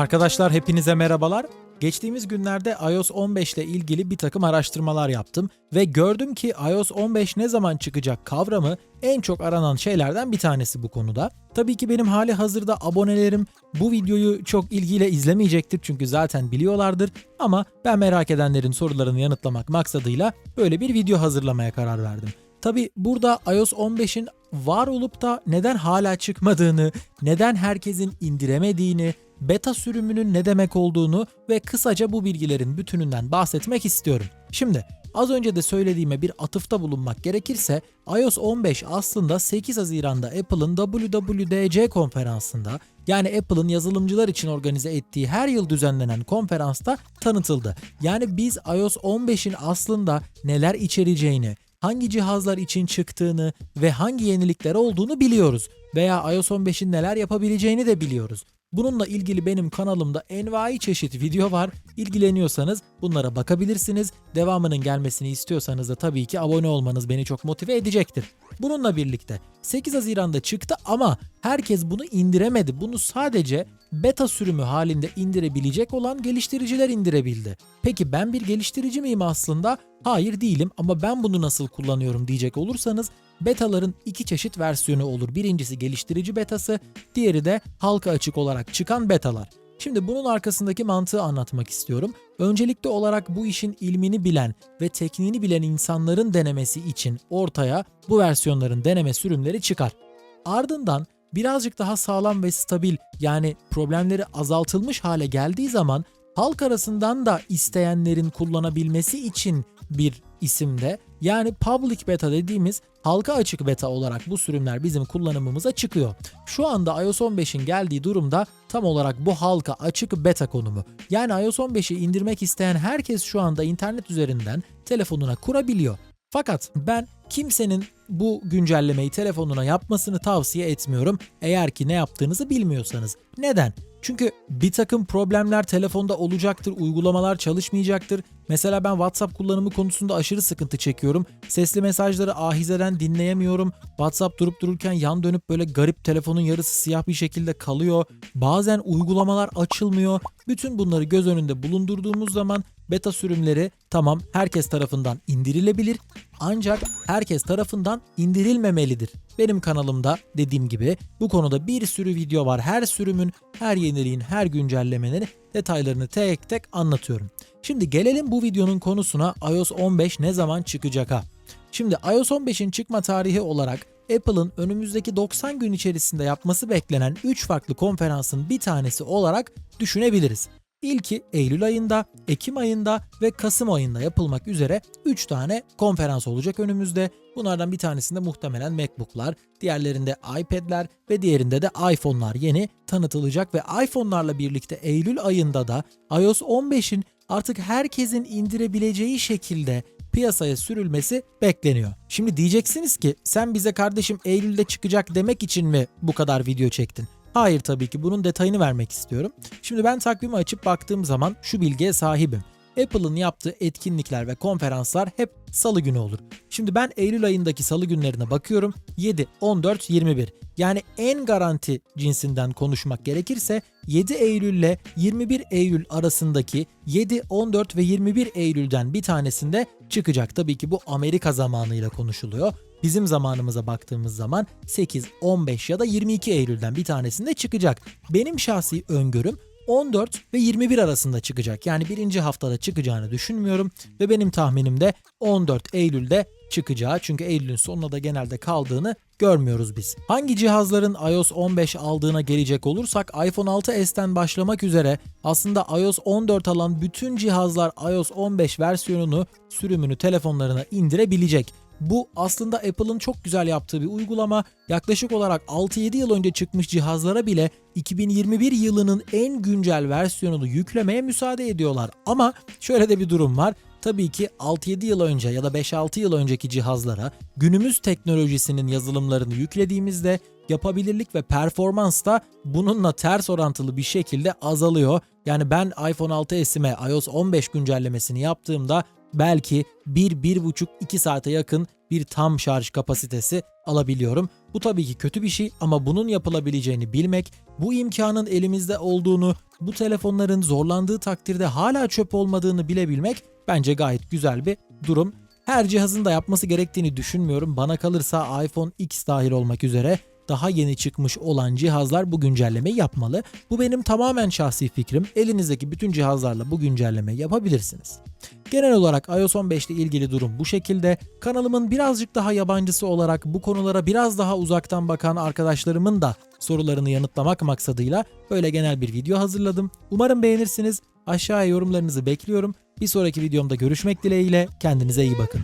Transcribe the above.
Arkadaşlar hepinize merhabalar. Geçtiğimiz günlerde iOS 15 ile ilgili bir takım araştırmalar yaptım ve gördüm ki iOS 15 ne zaman çıkacak kavramı en çok aranan şeylerden bir tanesi bu konuda. Tabii ki benim hali hazırda abonelerim bu videoyu çok ilgiyle izlemeyecektir çünkü zaten biliyorlardır ama ben merak edenlerin sorularını yanıtlamak maksadıyla böyle bir video hazırlamaya karar verdim. Tabi burada iOS 15'in var olup da neden hala çıkmadığını, neden herkesin indiremediğini, beta sürümünün ne demek olduğunu ve kısaca bu bilgilerin bütününden bahsetmek istiyorum. Şimdi az önce de söylediğime bir atıfta bulunmak gerekirse iOS 15 aslında 8 Haziran'da Apple'ın WWDC konferansında yani Apple'ın yazılımcılar için organize ettiği her yıl düzenlenen konferansta tanıtıldı. Yani biz iOS 15'in aslında neler içereceğini, hangi cihazlar için çıktığını ve hangi yenilikler olduğunu biliyoruz veya iOS 15'in neler yapabileceğini de biliyoruz. Bununla ilgili benim kanalımda envai çeşit video var. İlgileniyorsanız bunlara bakabilirsiniz. Devamının gelmesini istiyorsanız da tabii ki abone olmanız beni çok motive edecektir. Bununla birlikte 8 Haziran'da çıktı ama herkes bunu indiremedi. Bunu sadece beta sürümü halinde indirebilecek olan geliştiriciler indirebildi. Peki ben bir geliştirici miyim aslında? Hayır değilim ama ben bunu nasıl kullanıyorum diyecek olursanız betaların iki çeşit versiyonu olur. Birincisi geliştirici betası, diğeri de halka açık olarak çıkan betalar. Şimdi bunun arkasındaki mantığı anlatmak istiyorum. Öncelikli olarak bu işin ilmini bilen ve tekniğini bilen insanların denemesi için ortaya bu versiyonların deneme sürümleri çıkar. Ardından birazcık daha sağlam ve stabil yani problemleri azaltılmış hale geldiği zaman halk arasından da isteyenlerin kullanabilmesi için bir isimde yani public beta dediğimiz halka açık beta olarak bu sürümler bizim kullanımımıza çıkıyor. Şu anda iOS 15'in geldiği durumda tam olarak bu halka açık beta konumu. Yani iOS 15'i indirmek isteyen herkes şu anda internet üzerinden telefonuna kurabiliyor. Fakat ben kimsenin bu güncellemeyi telefonuna yapmasını tavsiye etmiyorum eğer ki ne yaptığınızı bilmiyorsanız. Neden? Çünkü bir takım problemler telefonda olacaktır, uygulamalar çalışmayacaktır. Mesela ben WhatsApp kullanımı konusunda aşırı sıkıntı çekiyorum. Sesli mesajları ahizeden dinleyemiyorum. WhatsApp durup dururken yan dönüp böyle garip telefonun yarısı siyah bir şekilde kalıyor. Bazen uygulamalar açılmıyor. Bütün bunları göz önünde bulundurduğumuz zaman beta sürümleri tamam herkes tarafından indirilebilir ancak herkes tarafından indirilmemelidir. Benim kanalımda dediğim gibi bu konuda bir sürü video var. Her sürümün, her yeniliğin, her güncellemenin detaylarını tek tek anlatıyorum. Şimdi gelelim bu videonun konusuna iOS 15 ne zaman çıkacak ha? Şimdi iOS 15'in çıkma tarihi olarak Apple'ın önümüzdeki 90 gün içerisinde yapması beklenen 3 farklı konferansın bir tanesi olarak düşünebiliriz. İlki Eylül ayında, Ekim ayında ve Kasım ayında yapılmak üzere 3 tane konferans olacak önümüzde. Bunlardan bir tanesinde muhtemelen MacBook'lar, diğerlerinde iPad'ler ve diğerinde de iPhone'lar yeni tanıtılacak ve iPhone'larla birlikte Eylül ayında da iOS 15'in artık herkesin indirebileceği şekilde piyasaya sürülmesi bekleniyor. Şimdi diyeceksiniz ki sen bize kardeşim Eylül'de çıkacak demek için mi bu kadar video çektin? Hayır tabii ki bunun detayını vermek istiyorum. Şimdi ben takvimi açıp baktığım zaman şu bilgiye sahibim. Apple'ın yaptığı etkinlikler ve konferanslar hep salı günü olur. Şimdi ben Eylül ayındaki salı günlerine bakıyorum. 7, 14, 21. Yani en garanti cinsinden konuşmak gerekirse 7 Eylül ile 21 Eylül arasındaki 7, 14 ve 21 Eylül'den bir tanesinde çıkacak. Tabii ki bu Amerika zamanıyla konuşuluyor. Bizim zamanımıza baktığımız zaman 8, 15 ya da 22 Eylül'den bir tanesinde çıkacak. Benim şahsi öngörüm 14 ve 21 arasında çıkacak. Yani birinci haftada çıkacağını düşünmüyorum ve benim tahminim de 14 Eylül'de çıkacağı çünkü Eylül'ün sonuna da genelde kaldığını görmüyoruz biz. Hangi cihazların iOS 15 aldığına gelecek olursak iPhone 6s'ten başlamak üzere aslında iOS 14 alan bütün cihazlar iOS 15 versiyonunu sürümünü telefonlarına indirebilecek. Bu aslında Apple'ın çok güzel yaptığı bir uygulama. Yaklaşık olarak 6-7 yıl önce çıkmış cihazlara bile 2021 yılının en güncel versiyonunu yüklemeye müsaade ediyorlar. Ama şöyle de bir durum var. Tabii ki 6-7 yıl önce ya da 5-6 yıl önceki cihazlara günümüz teknolojisinin yazılımlarını yüklediğimizde yapabilirlik ve performans da bununla ters orantılı bir şekilde azalıyor. Yani ben iPhone 6s'ime iOS 15 güncellemesini yaptığımda belki 1-1,5-2 saate yakın bir tam şarj kapasitesi alabiliyorum. Bu tabii ki kötü bir şey ama bunun yapılabileceğini bilmek, bu imkanın elimizde olduğunu, bu telefonların zorlandığı takdirde hala çöp olmadığını bilebilmek bence gayet güzel bir durum. Her cihazın da yapması gerektiğini düşünmüyorum. Bana kalırsa iPhone X dahil olmak üzere daha yeni çıkmış olan cihazlar bu güncellemeyi yapmalı. Bu benim tamamen şahsi fikrim. Elinizdeki bütün cihazlarla bu güncellemeyi yapabilirsiniz. Genel olarak iOS 15 ile ilgili durum bu şekilde. Kanalımın birazcık daha yabancısı olarak bu konulara biraz daha uzaktan bakan arkadaşlarımın da sorularını yanıtlamak maksadıyla böyle genel bir video hazırladım. Umarım beğenirsiniz. Aşağıya yorumlarınızı bekliyorum. Bir sonraki videomda görüşmek dileğiyle. Kendinize iyi bakın.